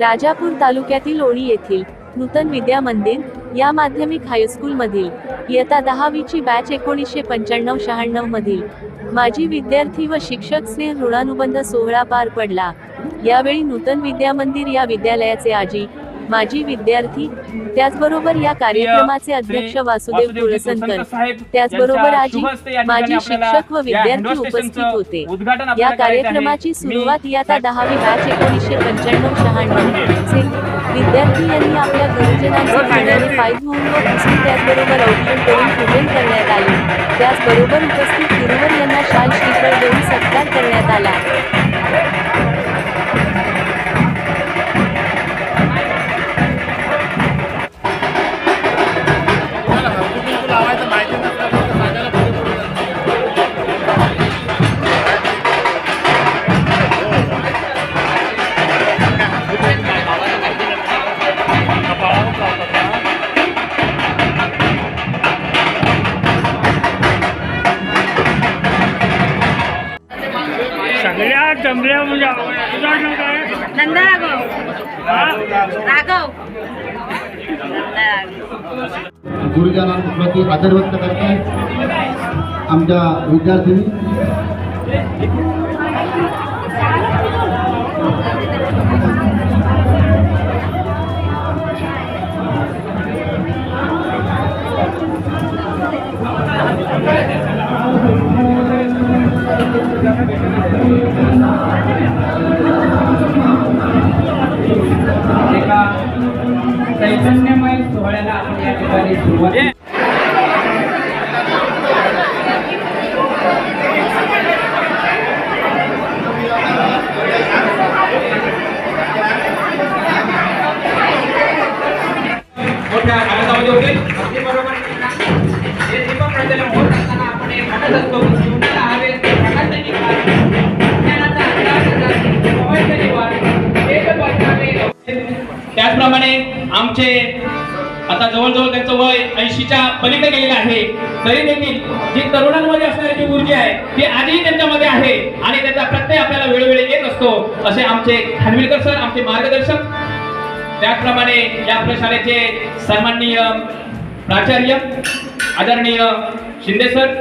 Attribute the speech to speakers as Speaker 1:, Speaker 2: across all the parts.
Speaker 1: राजापूर तालुक्यातील ओळी येथील नूतन विद्या मंदिर या माध्यमिक हायस्कूलमधील इयत्ता दहावीची बॅच एकोणीसशे पंच्याण्णव शहाण्णव मधील. माजी विद्यार्थी व शिक्षक स्नेह ऋणानुबंध सोहळा पार पडला. यावेळी नूतन विद्या मंदिर या विद्यालयाचे आजी माजी विद्यार्थी त्याचबरोबर या कार्यक्रमाचे अध्यक्ष वासुदेव तुळसनकर त्याचबरोबर आजी माजी शिक्षक व विद्यार्थी उपस्थित होते. या कार्यक्रमाची सुरुवात इयत्ता दहावी बॅच एकोणीसशे पंच्याण्णव शहाण्णव विद्यार्थी यांनी आपल्या गुरुजनांचे पाय धुवून व पुसून त्याचबरोबर औक्षण करून पूजन करण्यात आले. त्याचबरोबर उपस्थित गुरुवर यांना शाल श्रीफळ देऊन सत्कार करण्यात आला.
Speaker 2: जमरिया मुझे
Speaker 3: नंदा राघव। राघव।
Speaker 4: गुरुजनांप्रती आदर व्यक्त करते आहेत आमच्या विद्यार्थ्यांनी
Speaker 5: Thank you. सोहळ्याला आपण या ठिकाणी सुरुवात मोठ्या आनंदामध्ये होते अगदी बरोबर हे दीपक प्रज्वलन होत असताना आपण हे म्हणत असतो जीवनाला हवे प्रकाश निघाल ज्ञानाचा अंदाज त्याचप्रमाणे आमचे आता जवळजवळ त्यांचं वय ऐंशीच्या पलीकडे गेलेलं आहे. तरी देखील जी तरुणांमध्ये असणारी जी ऊर्जा आहे ती आजही त्यांच्यामध्ये आहे आणि त्याचा प्रत्यय आपल्याला वेळोवेळी येत असतो असे आमचे खानविलकर सर आमचे मार्गदर्शक. त्याचप्रमाणे या आपल्या शाळेचे सन्माननीय प्राचार्य आदरणीय शिंदे सर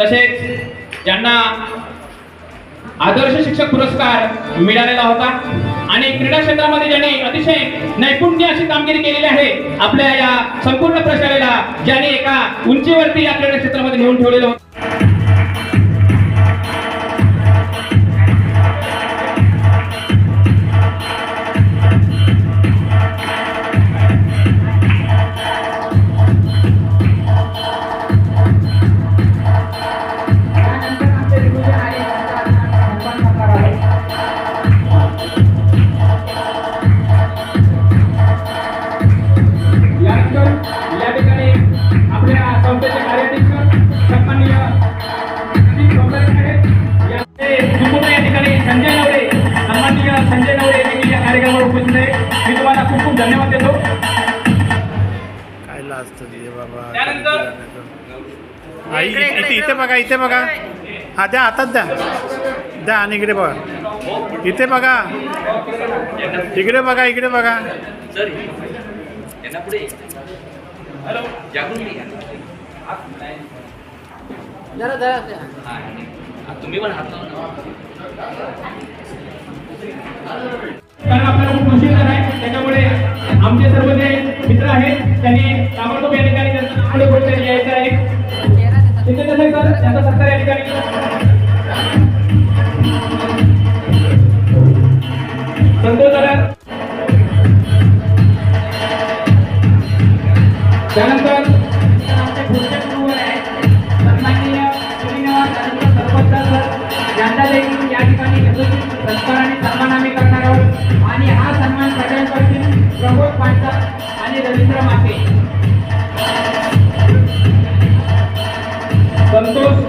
Speaker 5: तसेच ज्यांना आदर्श शिक्षक पुरस्कार मिळालेला होता आणि क्रीडा क्षेत्रामध्ये ज्याने अतिशय नैपुण्य अशी कामगिरी केलेली आहे आपल्या या संपूर्ण प्रशालेला ज्याने एका उंचीवरती या क्रीडा क्षेत्रामध्ये नेऊन ठेवलेलं होतं.
Speaker 6: आई इथे इथे बघा इथे बघा. हा द्या हातात द्या. द्या आणि इकडे बघा. इथे बघा. इकडे बघा इकडे बघा.
Speaker 5: कारण आपल्याला खूप उशीर झाला आहे. त्याच्यामुळे आमचे सर्व जे मित्र आहेत त्यांनी ताबडतोब या ठिकाणी पुढे कोणतरी यायचं आहे त्यांचा सत्कार या ठिकाणी. संतोष त्यानंतर या ठिकाणी सत्कार आणि सन्मान आम्ही करणार आहोत आणि हा सन्मान सगळ्यात प्रमोद आणि रवींद्र माते.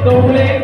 Speaker 5: Don't blame